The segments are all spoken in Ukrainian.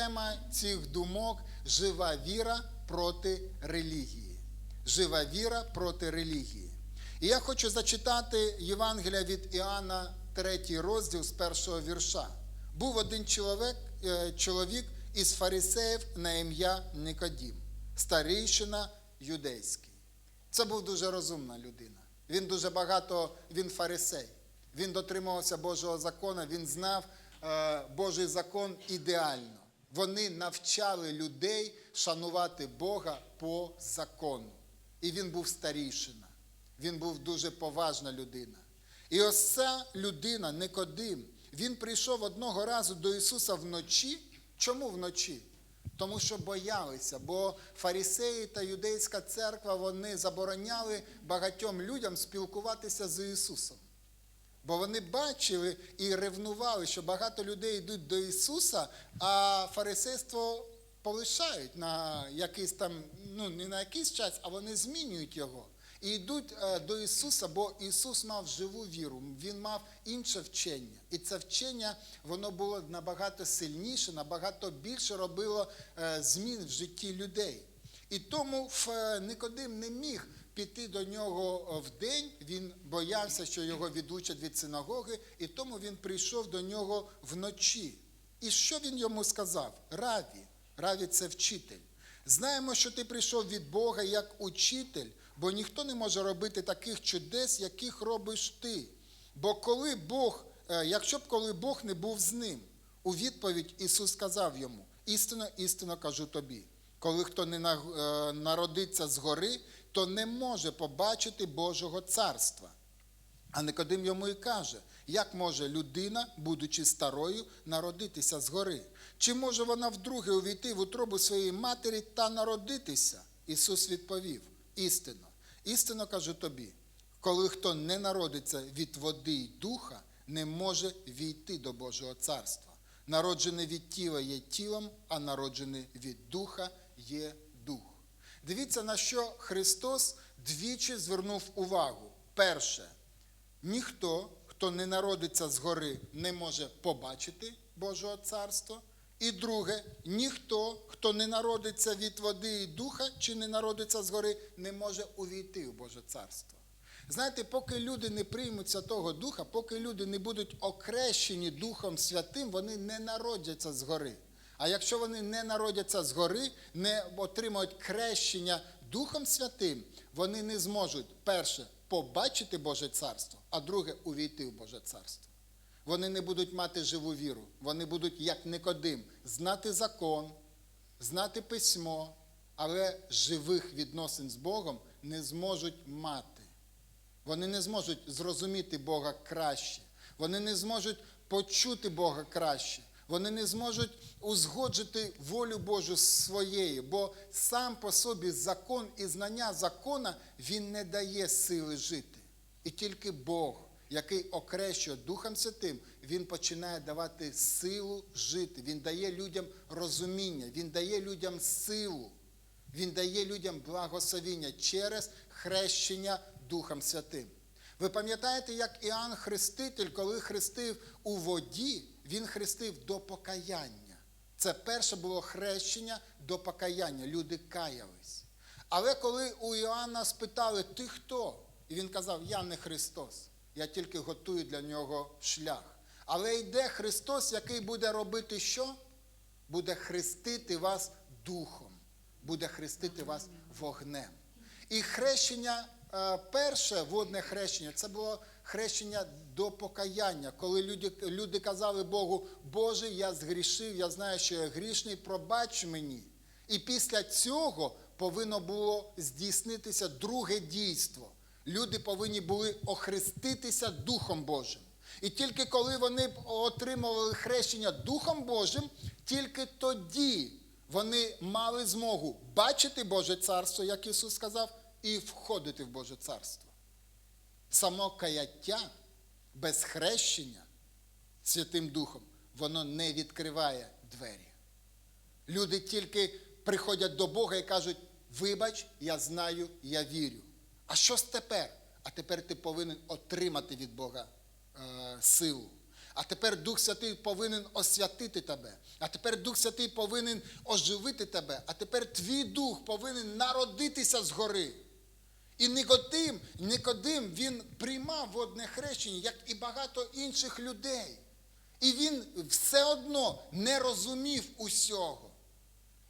тема цих думок жива віра проти релігії. Жива віра проти релігії. І я хочу зачитати Євангелія від Іоанна, третій розділ з першого вірша. Був один чоловік, е, чоловік із фарисеїв на ім'я Никодім, старейшина юдейський. Це був дуже розумна людина. Він дуже багато, він фарисей. Він дотримувався Божого закону, він знав е, Божий закон ідеально. Вони навчали людей шанувати Бога по закону. І він був старішина. Він був дуже поважна людина. І ось ця людина, Никодим, він прийшов одного разу до Ісуса вночі. Чому вночі? Тому що боялися, бо фарисеї та юдейська церква вони забороняли багатьом людям спілкуватися з Ісусом. Бо вони бачили і ревнували, що багато людей йдуть до Ісуса, а фарисейство полишають на якийсь там, ну не на якийсь час, а вони змінюють його. І йдуть е, до Ісуса, бо Ісус мав живу віру, Він мав інше вчення. І це вчення воно було набагато сильніше, набагато більше робило е, змін в житті людей. І тому Ф- Никодим не міг піти до нього в день, він боявся, що його відучать від синагоги, і тому він прийшов до нього вночі. І що він йому сказав? Раві, Раві це вчитель. Знаємо, що ти прийшов від Бога як учитель, бо ніхто не може робити таких чудес, яких робиш ти. Бо коли Бог, е, якщо б коли Бог не був з ним, у відповідь Ісус сказав йому: істинно, істинно кажу тобі, коли хто не е, народиться згори, то не може побачити Божого царства. А Никодим йому і каже, як може людина, будучи старою, народитися згори? Чи може вона вдруге увійти в утробу своєї матері та народитися? Ісус відповів: істинно, істинно кажу тобі, коли хто не народиться від води й духа, не може війти до Божого царства. Народжений від тіла є тілом, а народжений від духа є дух. Дивіться, на що Христос двічі звернув увагу. Перше, ніхто, хто не народиться згори, не може побачити Божого царства. І друге, ніхто, хто не народиться від води і духа, чи не народиться згори, не може увійти в Боже царство. Знаєте, поки люди не приймуться того духа, поки люди не будуть окрещені Духом Святим, вони не народяться згори. А якщо вони не народяться згори, не отримають крещення Духом Святим, вони не зможуть перше побачити Боже царство, а друге увійти в Боже царство. Вони не будуть мати живу віру. Вони будуть, як Никодим, знати закон, знати письмо, але живих відносин з Богом не зможуть мати. Вони не зможуть зрозуміти Бога краще. Вони не зможуть почути Бога краще. Вони не зможуть узгоджити волю Божу з своєю, бо сам по собі закон і знання закона він не дає сили жити. І тільки Бог, який окрещує Духом Святим, він починає давати силу жити. Він дає людям розуміння, він дає людям силу. Він дає людям благословіння через хрещення Духом Святим. Ви пам'ятаєте, як Іоанн Хреститель, коли хрестив у воді, він хрестив до покаяння. Це перше було хрещення до покаяння. Люди каялись. Але коли у Іоанна спитали, ти хто? І він казав, я не Христос, я тільки готую для нього шлях. Але йде Христос, який буде робити що? Буде хрестити вас духом, буде хрестити вас вогнем. І хрещення, е, перше водне хрещення, це було хрещення до покаяння, коли люди, люди казали Богу, Боже, я згрішив, я знаю, що я грішний, пробач мені. І після цього повинно було здійснитися друге дійство. Люди повинні були охреститися Духом Божим. І тільки коли вони отримували хрещення Духом Божим, тільки тоді вони мали змогу бачити Боже царство, як Ісус сказав, і входити в Боже царство. Само каяття без хрещення Святим Духом, воно не відкриває двері. Люди тільки приходять до Бога і кажуть: вибач, я знаю, я вірю. А що ж тепер? А тепер ти повинен отримати від Бога е, силу. а тепер Дух Святий повинен освятити тебе, а тепер Дух Святий повинен оживити тебе, а тепер твій дух повинен народитися згори. І Никодим, Никодим, він приймав водне хрещення, як і багато інших людей. І він все одно не розумів усього.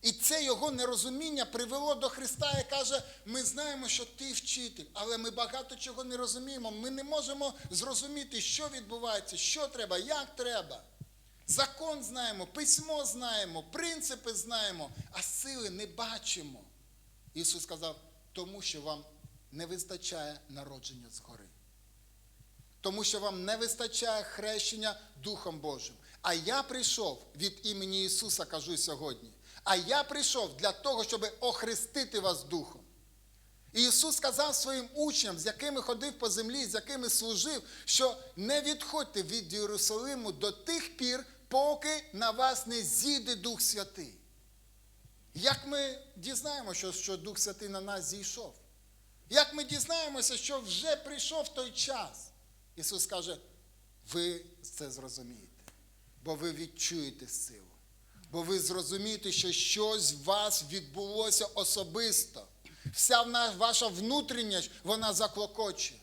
І це його нерозуміння привело до Христа і каже: ми знаємо, що ти вчитель, але ми багато чого не розуміємо. Ми не можемо зрозуміти, що відбувається, що треба, як треба. Закон знаємо, письмо знаємо, принципи знаємо, а сили не бачимо. Ісус сказав, тому що вам не вистачає народження згори. Тому що вам не вистачає хрещення Духом Божим. А я прийшов від імені Ісуса, кажу сьогодні. А я прийшов для того, щоб охрестити вас Духом. І Ісус сказав своїм учням, з якими ходив по землі, з якими служив, що не відходьте від Єрусалиму до тих пір, поки на вас не зійде Дух Святий. Як ми дізнаємося, що, Дух Святий на нас зійшов? Як ми дізнаємося, що вже прийшов той час? Ісус каже, ви це зрозумієте, бо ви відчуєте силу, бо ви зрозумієте, що щось в вас відбулося особисто. Вся ваша внутрішність, вона заклокоче.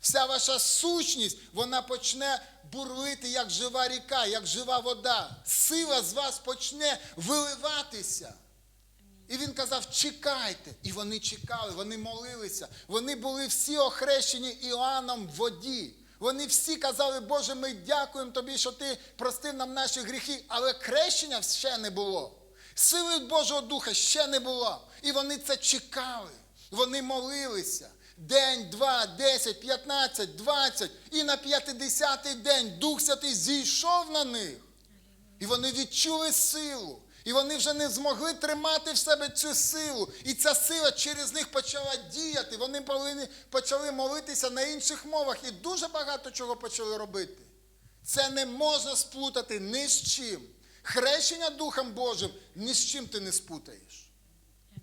Вся ваша сущність, вона почне бурлити, як жива ріка, як жива вода. Сила з вас почне виливатися. І він казав, чекайте. І вони чекали, вони молилися. Вони були всі охрещені Іоанном в воді. Вони всі казали, Боже, ми дякуємо тобі, що ти простив нам наші гріхи, але хрещення ще не було. Сили Божого Духа ще не було. І вони це чекали. Вони молилися. День, два, десять, п'ятнадцять, двадцять. І на п'ятидесятий день Дух Святий зійшов на них. І вони відчули силу. І вони вже не змогли тримати в себе цю силу. І ця сила через них почала діяти. Вони повинні, почали молитися на інших мовах і дуже багато чого почали робити. Це не можна сплутати ні з чим. Хрещення Духом Божим ні з чим ти не спутаєш.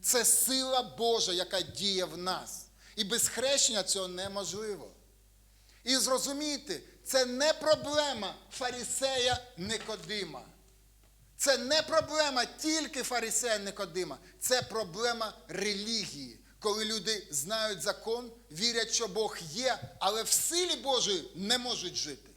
Це сила Божа, яка діє в нас. І без хрещення цього неможливо. І зрозумійте, це не проблема фарисея Никодима. Це не проблема тільки фарисея Никодима, це проблема релігії, коли люди знають закон, вірять, що Бог є, але в силі Божої не можуть жити.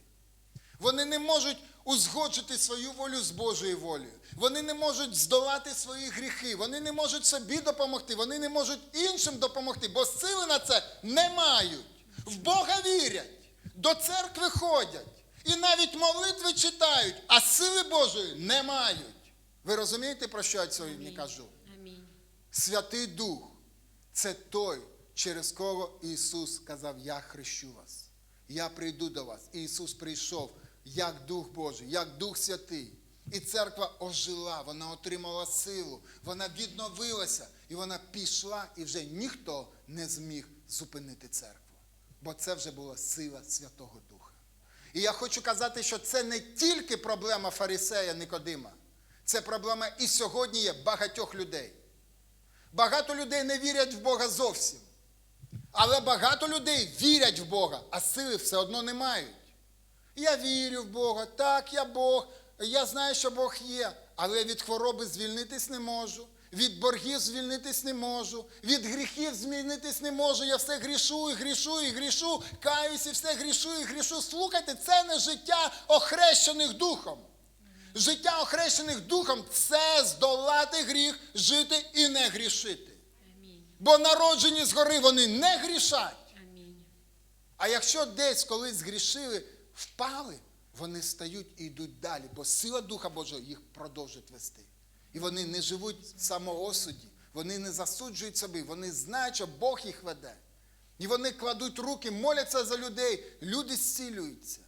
Вони не можуть узгоджити свою волю з Божою волею. Вони не можуть здолати свої гріхи, вони не можуть собі допомогти, вони не можуть іншим допомогти, бо сили на це не мають. В Бога вірять, до церкви ходять. І навіть молитви читають, а сили Божої не мають. Ви розумієте, про що я сьогодні Амінь. кажу? Амінь. Святий Дух це той, через кого Ісус сказав: Я хрещу вас, я прийду до вас. І Ісус прийшов як Дух Божий, як Дух Святий. І церква ожила, вона отримала силу, вона відновилася, і вона пішла, і вже ніхто не зміг зупинити церкву. Бо це вже була сила Святого Духа. І я хочу казати, що це не тільки проблема фарисея Никодима, це проблема і сьогодні є багатьох людей. Багато людей не вірять в Бога зовсім. Але багато людей вірять в Бога, а сили все одно не мають. Я вірю в Бога, так, я Бог, я знаю, що Бог є, але від хвороби звільнитись не можу, від боргів звільнитись не можу, від гріхів звільнитись не можу. Я все грішу і грішу і грішу, каюсь і все грішу і грішу. Слухайте, це не життя охрещених духом. Життя охрещених духом це здолати гріх, жити і не грішити. Бо народжені згори вони не грішать. Амінь. А якщо десь колись згрішили, впали, вони стають і йдуть далі, бо сила Духа Божого їх продовжить вести. І вони не живуть в самоосуді, вони не засуджують собі, вони знають, що Бог їх веде. І вони кладуть руки, моляться за людей, люди зцілюються.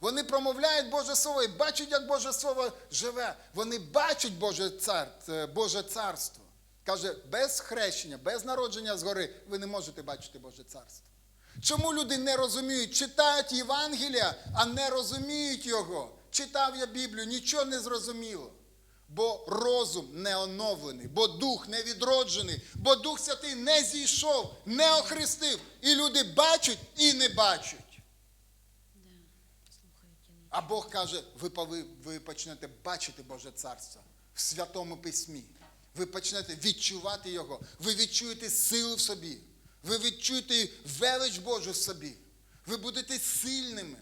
Вони промовляють Боже Слово і бачать, як Боже Слово живе. Вони бачать Боже, цар, е, Боже царство. Каже, без хрещення, без народження згори ви не можете бачити Боже царство. Чому люди не розуміють? Читають Євангелія, а не розуміють його. Читав я Біблію, нічого не зрозуміло. Бо розум не оновлений, бо дух не відроджений, бо Дух Святий не зійшов, не охрестив. І люди бачать і не бачать. А Бог каже, ви, пови- ви почнете бачити Боже царство в Святому Письмі. Ви почнете відчувати його. Ви відчуєте силу в собі. Ви відчуєте велич Божу в собі. Ви будете сильними.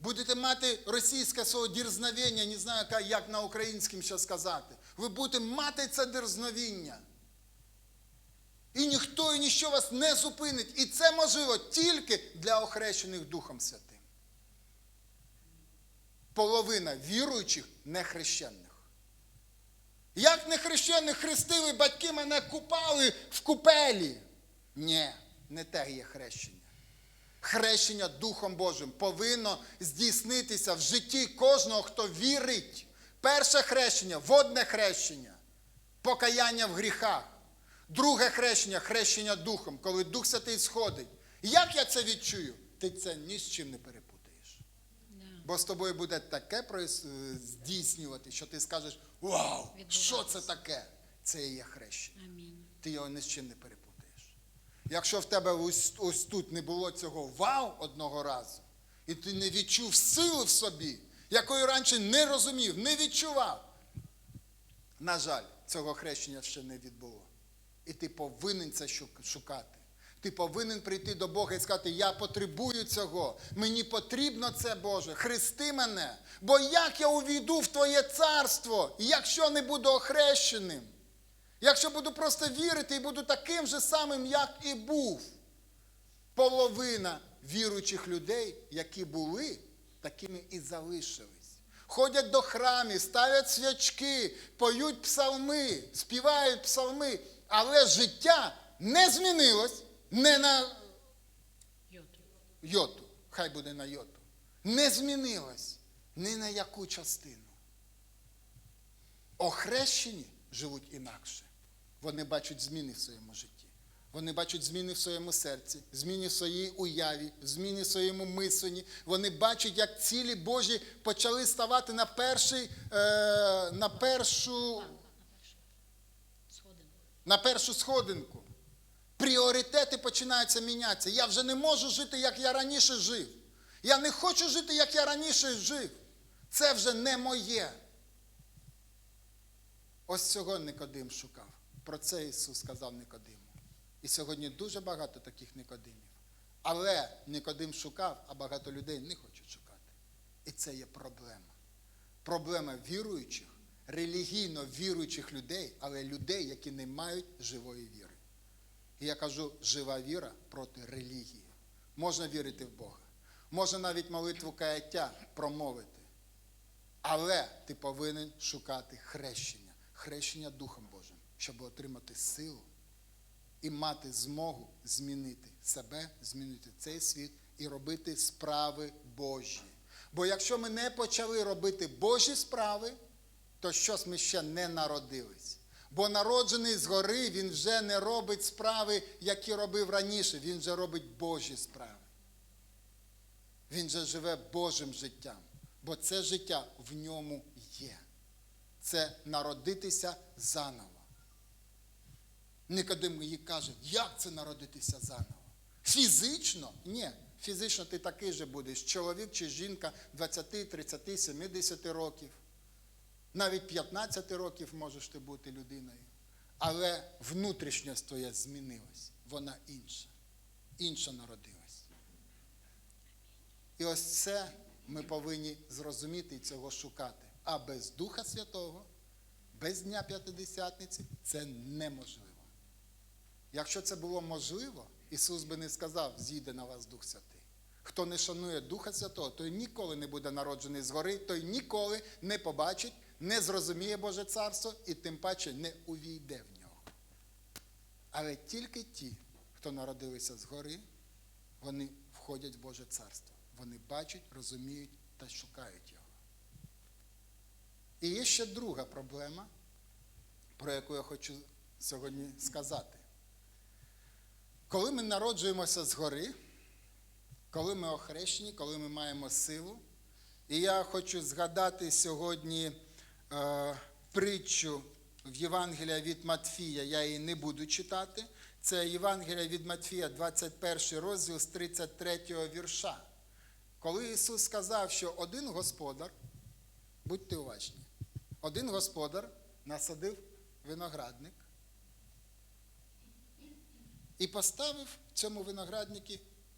Будете мати російське слово дірзновення, не знаю, як на українському ще сказати. Ви будете мати це дерзновіння. І ніхто і ніщо вас не зупинить. І це можливо тільки для охрещених Духом Святим. Половина віруючих нехрещених. Як нехрещених хрестили, батьки мене купали в купелі. Ні, не те є хрещення. Хрещення Духом Божим повинно здійснитися в житті кожного, хто вірить. Перше хрещення водне хрещення, покаяння в гріхах. Друге хрещення хрещення Духом, коли Дух Святий сходить. Як я це відчую? Ти це ні з чим не перепутаєш. Бо з тобою буде таке е, здійснювати, що ти скажеш: Вау! Що це таке? Це і є хрещення. Амінь. Ти його ні з чим не перепутаєш. Якщо в тебе ось, ось тут не було цього вау одного разу, і ти не відчув сили в собі, якої раніше не розумів, не відчував. На жаль, цього хрещення ще не відбуло. І ти повинен це шукати. Ти повинен прийти до Бога і сказати: Я потребую цього, мені потрібно це, Боже, хрести мене. Бо як я увійду в Твоє царство, якщо не буду охрещеним? Якщо буду просто вірити і буду таким же самим, як і був. Половина віруючих людей, які були, такими і залишились. Ходять до храмів, ставлять свячки, поють псалми, співають псалми, але життя не змінилось не на Йод. йоту, хай буде на йоту. Не змінилось ні на яку частину. Охрещені живуть інакше. Вони бачать зміни в своєму житті. Вони бачать зміни в своєму серці, зміни в своїй уяві, зміни в своєму мисленні. Вони бачать, як цілі Божі почали ставати на перший, е, на першу, на першу сходинку. Пріоритети починаються мінятися. Я вже не можу жити, як я раніше жив. Я не хочу жити, як я раніше жив. Це вже не моє. Ось цього Никодим шукав. Про це Ісус сказав Никодиму. І сьогодні дуже багато таких Никодимів. Але Никодим шукав, а багато людей не хочуть шукати. І це є проблема. Проблема віруючих, релігійно віруючих людей, але людей, які не мають живої віри. І я кажу, жива віра проти релігії. Можна вірити в Бога. Можна навіть молитву каяття промовити. Але ти повинен шукати хрещення, хрещення Духом Божим, щоб отримати силу і мати змогу змінити себе, змінити цей світ і робити справи Божі. Бо якщо ми не почали робити Божі справи, то щось ми ще не народились. Бо народжений згори, він вже не робить справи, які робив раніше, він вже робить Божі справи. Він же живе Божим життям, бо це життя в ньому є. Це народитися заново. Никодим їй каже, як це народитися заново? Фізично? Ні. Фізично ти такий же будеш. Чоловік чи жінка 20, 30, 70 років. Навіть 15 років можеш ти бути людиною. Але внутрішність твоя змінилась. Вона інша. Інша народилась. І ось це ми повинні зрозуміти і цього шукати. А без Духа Святого, без Дня П'ятидесятниці це неможливо. Якщо це було можливо, Ісус би не сказав, зійде на вас Дух Святий. Хто не шанує Духа Святого, той ніколи не буде народжений згори, той ніколи не побачить, не зрозуміє Боже Царство і тим паче не увійде в нього. Але тільки ті, хто народилися згори, вони входять в Боже Царство. Вони бачать, розуміють та шукають його. І є ще друга проблема, про яку я хочу сьогодні сказати. Коли ми народжуємося згори, коли ми охрещені, коли ми маємо силу, і я хочу згадати сьогодні е, притчу в Євангелія від Матфія, я її не буду читати. Це Євангелія від Матфія, 21 розділ з 33 вірша. Коли Ісус сказав, що один господар, будьте уважні, один господар насадив виноградник і поставив цьому винограднику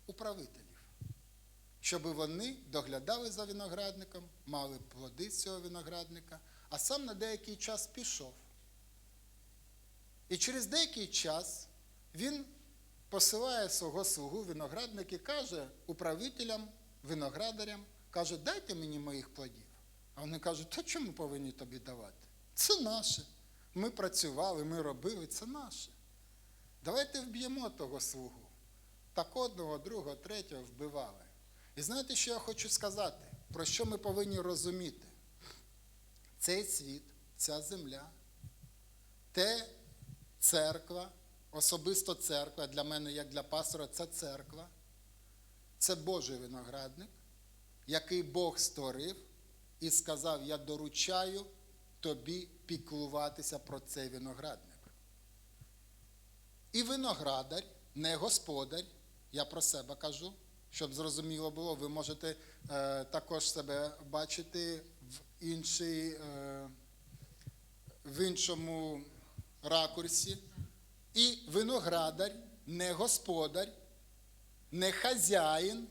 управителів, щоб вони доглядали за виноградником, мали плоди цього виноградника, а сам на деякий час пішов. І через деякий час він посилає свого слугу виноградник і каже управителям, виноградарям, каже, дайте мені моїх плодів. А вони кажуть, то чому повинні тобі давати? Це наше. Ми працювали, ми робили, це наше. Давайте вб'ємо того слугу. Так одного, другого, третього вбивали. І знаєте, що я хочу сказати? Про що ми повинні розуміти? Цей світ, ця земля, те церква, особисто церква, для мене, як для пастора, це церква. Це Божий виноградник, який Бог створив і сказав: Я доручаю тобі піклуватися про цей виноградник. І виноградар, не господар, я про себе кажу, щоб зрозуміло було, ви можете е, також себе бачити в, іншій, е, в іншому ракурсі. І виноградар, не господар, не хазяїн,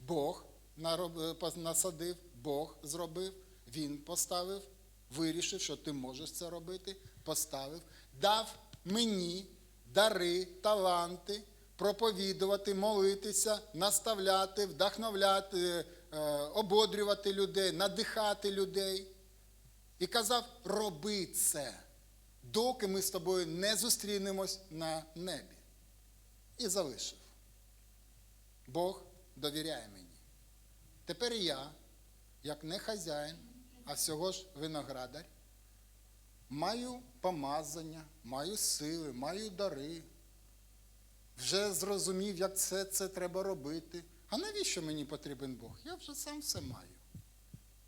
Бог е, насадив, Бог зробив, Він поставив, вирішив, що ти можеш це робити, поставив, дав мені дари, таланти, проповідувати, молитися, наставляти, вдохновляти, е, ободрювати людей, надихати людей. І казав, роби це, доки ми з тобою не зустрінемось на небі. І залишив. Бог довіряє мені. Тепер я, як не хазяїн, а всього ж виноградар, маю помазання, маю сили, маю дари. Вже зрозумів, як це, це треба робити. А навіщо мені потрібен Бог? Я вже сам все маю.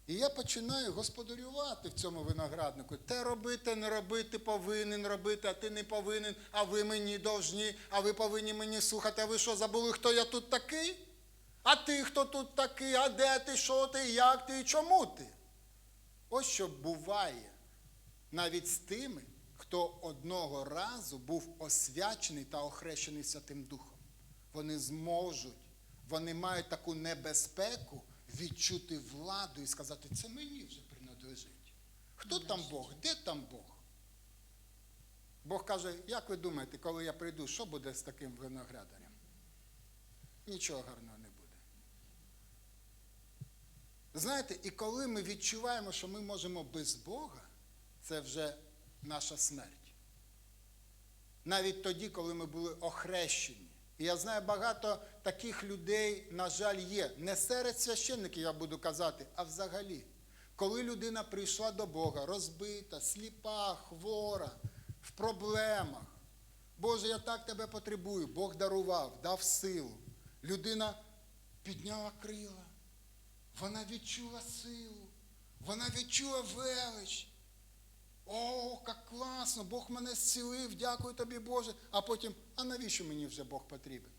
І я починаю господарювати в цьому винограднику. Те робити, не робити, повинен робити, а ти не повинен, а ви мені должні, а ви повинні мені слухати. А ви що, забули, хто я тут такий? А ти хто тут такий? А де ти, що ти, як ти і чому ти? Ось що буває навіть з тими, хто одного разу був освячений та охрещений Святим Духом. Вони зможуть, вони мають таку небезпеку відчути владу і сказати, це мені вже принадлежить. Хто там Бог? Де там Бог? Бог каже, як ви думаєте, коли я прийду, що буде з таким виноградарем? Нічого гарного не буде. Знаєте, і коли ми відчуваємо, що ми можемо без Бога, це вже наша смерть. Навіть тоді, коли ми були охрещені. І я знаю, багато таких людей, на жаль, є. Не серед священників, я буду казати, а взагалі. Коли людина прийшла до Бога, розбита, сліпа, хвора, в проблемах. Боже, я так тебе потребую. Бог дарував, дав силу. Людина підняла крила. Вона відчула силу, вона відчула велич. О, як класно! Бог мене зцілив, дякую тобі, Боже. А потім, а навіщо мені вже Бог потрібен?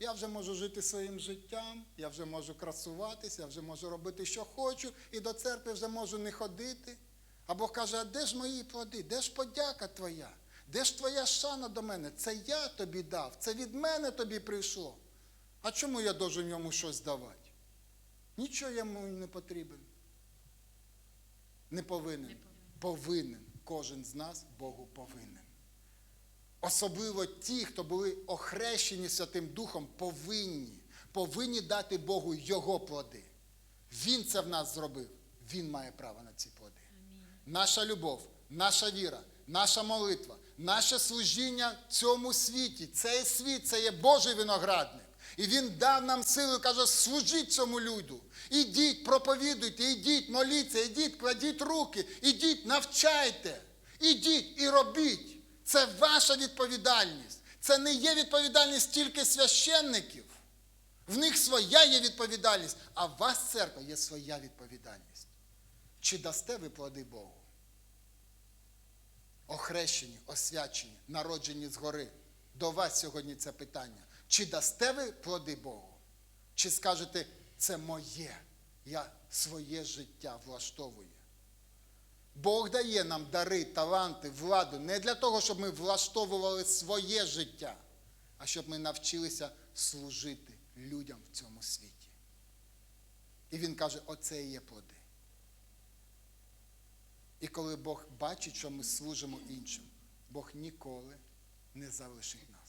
Я вже можу жити своїм життям, я вже можу красуватися, я вже можу робити, що хочу, і до церкви вже можу не ходити. А Бог каже, а де ж мої плоди? Де ж подяка твоя? Де ж твоя шана до мене? Це я тобі дав, це від мене тобі прийшло. А чому я должен йому щось давати? Нічого йому не потрібен. Не повинен. Не Повинен. Кожен з нас Богу повинен. Особливо ті, хто були охрещені Святим Духом, повинні. Повинні дати Богу Його плоди. Він це в нас зробив. Він має право на ці плоди. Наша любов, наша віра, наша молитва, наше служіння цьому світі. Цей світ це є Божий виноградник. І він дав нам силу, каже, служіть цьому люду. Ідіть, проповідуйте, ідіть, моліться, ідіть, кладіть руки, ідіть, навчайте, ідіть і робіть. Це ваша відповідальність. Це не є відповідальність тільки священників. В них своя є відповідальність, а в вас, церква, є своя відповідальність. Чи дасте ви плоди Богу? Охрещені, освячені, народжені згори. До вас сьогодні це питання. Чи дасте ви плоди Богу? Чи скажете, це моє. Я своє життя влаштовую. Бог дає нам дари, таланти, владу не для того, щоб ми влаштовували своє життя, а щоб ми навчилися служити людям в цьому світі. І він каже: оце і є плоди. І коли Бог бачить, що ми служимо іншим, Бог ніколи не залишить нас.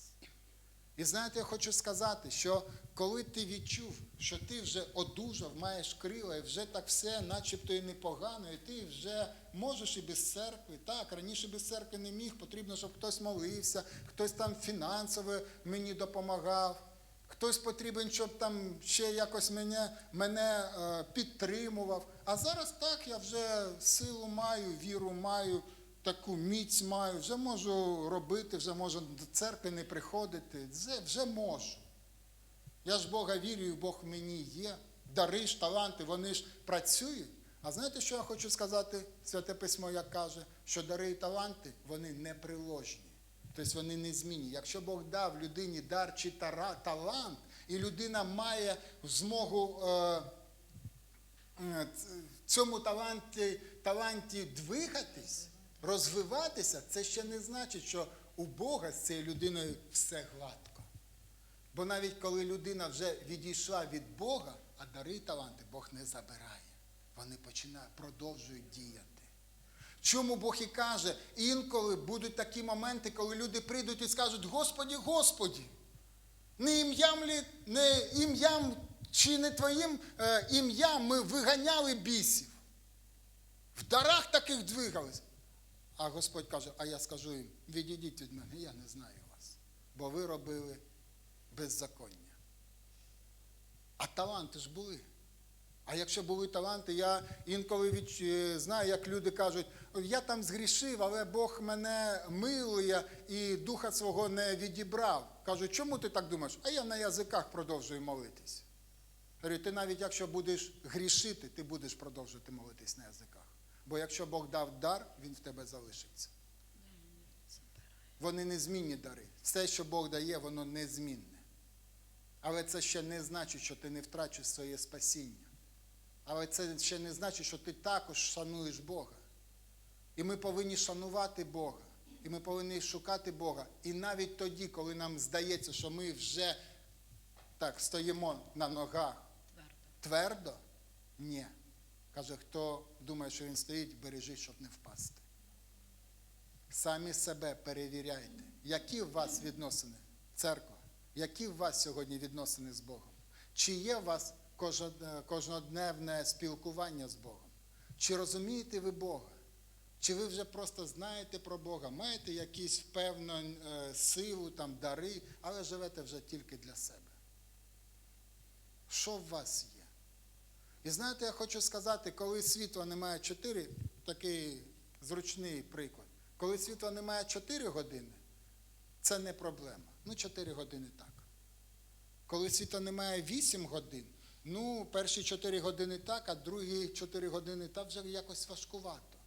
І знаєте, я хочу сказати, що коли ти відчув, що ти вже одужав, маєш крила, і вже так все, начебто і непогано, і ти вже можеш і без церкви. Так, раніше без церкви не міг, потрібно, щоб хтось молився, хтось там фінансово мені допомагав. Хтось потрібен, щоб там ще якось мене, мене е, підтримував. А зараз так, я вже силу маю, віру маю, таку міць маю, вже можу робити, вже можу до церкви не приходити, вже, вже можу. Я ж Бога вірю, Бог мені є. Дари ж, таланти, вони ж працюють. А знаєте, що я хочу сказати? Святе письмо як каже, що дари і таланти, вони неприложні. Тобто вони не змінні. Якщо Бог дав людині дар чи тара, талант, і людина має змогу е, е, цьому таланті, таланті двигатись, розвиватися, це ще не значить, що у Бога з цією людиною все гладко. Бо навіть коли людина вже відійшла від Бога, а дари таланти Бог не забирає. Вони починають, продовжують діяти. Чому Бог і каже, інколи будуть такі моменти, коли люди прийдуть і скажуть, Господі, Господі, не ім'ям не ім'ям чи не твоїм е, ім'ям ми виганяли бісів. В дарах таких двигались. А Господь каже, а я скажу їм, відійдіть від мене, я не знаю вас, бо ви робили беззаконня. А таланти ж були. А якщо були таланти, я інколи від... е, знаю, як люди кажуть, я там згрішив, але Бог мене милує і духа свого не відібрав. Кажуть, чому ти так думаєш? А я на язиках продовжую молитись. Говорю, ти навіть якщо будеш грішити, ти будеш продовжувати молитись на язиках. Бо якщо Бог дав дар, він в тебе залишиться. Вони незмінні дари. Все, що Бог дає, воно незмінне. Але це ще не значить, що ти не втрачиш своє спасіння. Але це ще не значить, що ти також шануєш Бога. І ми повинні шанувати Бога. І ми повинні шукати Бога. І навіть тоді, коли нам здається, що ми вже так стоїмо на ногах Твердо. твердо, ні. Каже, хто думає, що він стоїть, бережіть, щоб не впасти. Самі себе перевіряйте, які в вас відносини, церква, які в вас сьогодні відносини з Богом? Чи є у вас кожнодневне спілкування з Богом? Чи розумієте ви Бога? Чи ви вже просто знаєте про Бога, маєте якісь певну е, силу, там, дари, але живете вже тільки для себе? Що в вас є? І знаєте, я хочу сказати, коли світла немає 4, такий зручний приклад. Коли світла немає 4 години, це не проблема. Ну, 4 години так. Коли світла немає 8 годин, ну, перші 4 години так, а другі 4 години так вже якось важкувато.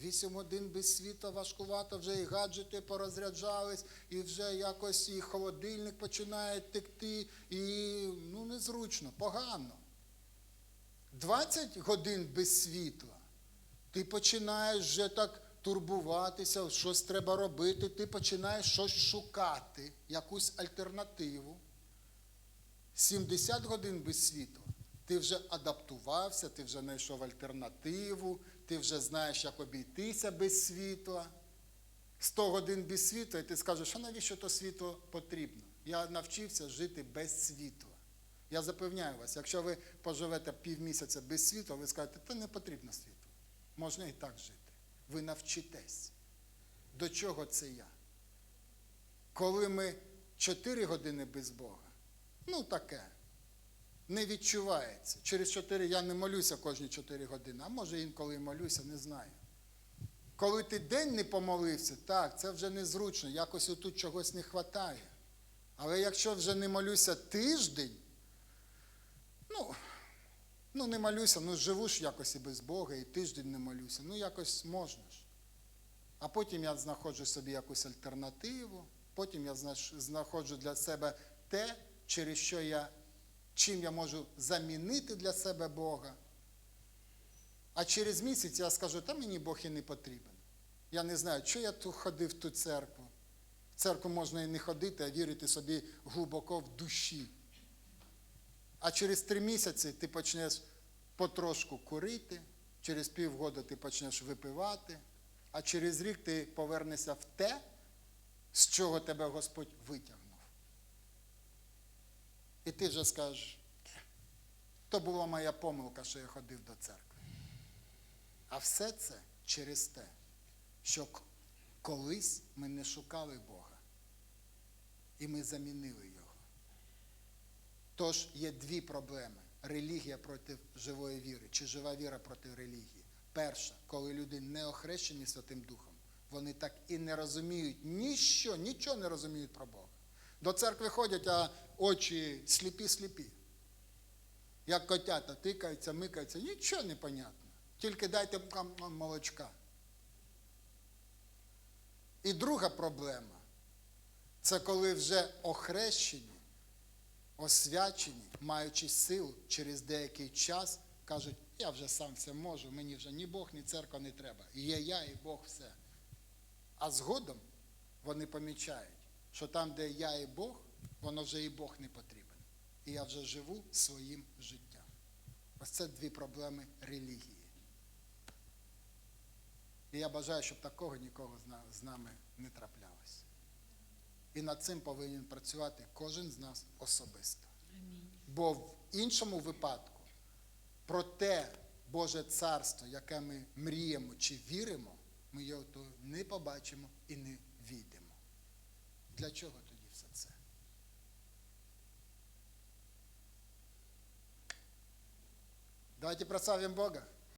8 годин без світла важкувато, вже і гаджети порозряджались, і вже якось і холодильник починає текти, і ну, незручно, погано. 20 годин без світла, ти починаєш вже так турбуватися, щось треба робити, ти починаєш щось шукати, якусь альтернативу. 70 годин без світла. Ти вже адаптувався, ти вже знайшов альтернативу, ти вже знаєш, як обійтися без світла. 100 годин без світла, і ти скажеш, а навіщо то світло потрібно? Я навчився жити без світла. Я запевняю вас, якщо ви поживете півмісяця без світла, ви скажете, та не потрібно світло. Можна і так жити. Ви навчитесь. До чого це я? Коли ми 4 години без Бога, ну таке, не відчувається. Через 4 я не молюся кожні 4 години, а може інколи молюся, не знаю. Коли ти день не помолився, так, це вже незручно, якось отут чогось не вистачає. Але якщо вже не молюся тиждень, ну, ну не молюся, ну живу ж якось і без Бога, і тиждень не молюся, ну якось можна ж. А потім я знаходжу собі якусь альтернативу, потім я знаходжу для себе те, через що я чим я можу замінити для себе Бога. А через місяць я скажу, та мені Бог і не потрібен. Я не знаю, що я тут ходив в ту церкву. В церкву можна і не ходити, а вірити собі глибоко в душі. А через три місяці ти почнеш потрошку курити, через півгода ти почнеш випивати, а через рік ти повернешся в те, з чого тебе Господь витягнув. І ти вже скажеш, то була моя помилка, що я ходив до церкви. А все це через те, що колись ми не шукали Бога. І ми замінили. Тож є дві проблеми: релігія проти живої віри, чи жива віра проти релігії. Перша, коли люди не охрещені Святим Духом, вони так і не розуміють ніщо, нічого не розуміють про Бога. До церкви ходять, а очі сліпі-сліпі. Як котята тикаються, микаються, нічого не понятно. Тільки дайте молочка. І друга проблема це коли вже охрещені, освячені, маючи силу, через деякий час кажуть, я вже сам все можу, мені вже ні Бог, ні церква не треба. І Є я і Бог все. А згодом вони помічають, що там, де я і Бог, воно вже і Бог не потрібен. І я вже живу своїм життям. Ось це дві проблеми релігії. І я бажаю, щоб такого нікого з нами не траплялося. І над цим повинен працювати кожен з нас особисто. Амінь. Бо в іншому випадку про те Боже царство, яке ми мріємо чи віримо, ми його то не побачимо і не війдемо. Для чого тоді все це? Давайте прославим Бога.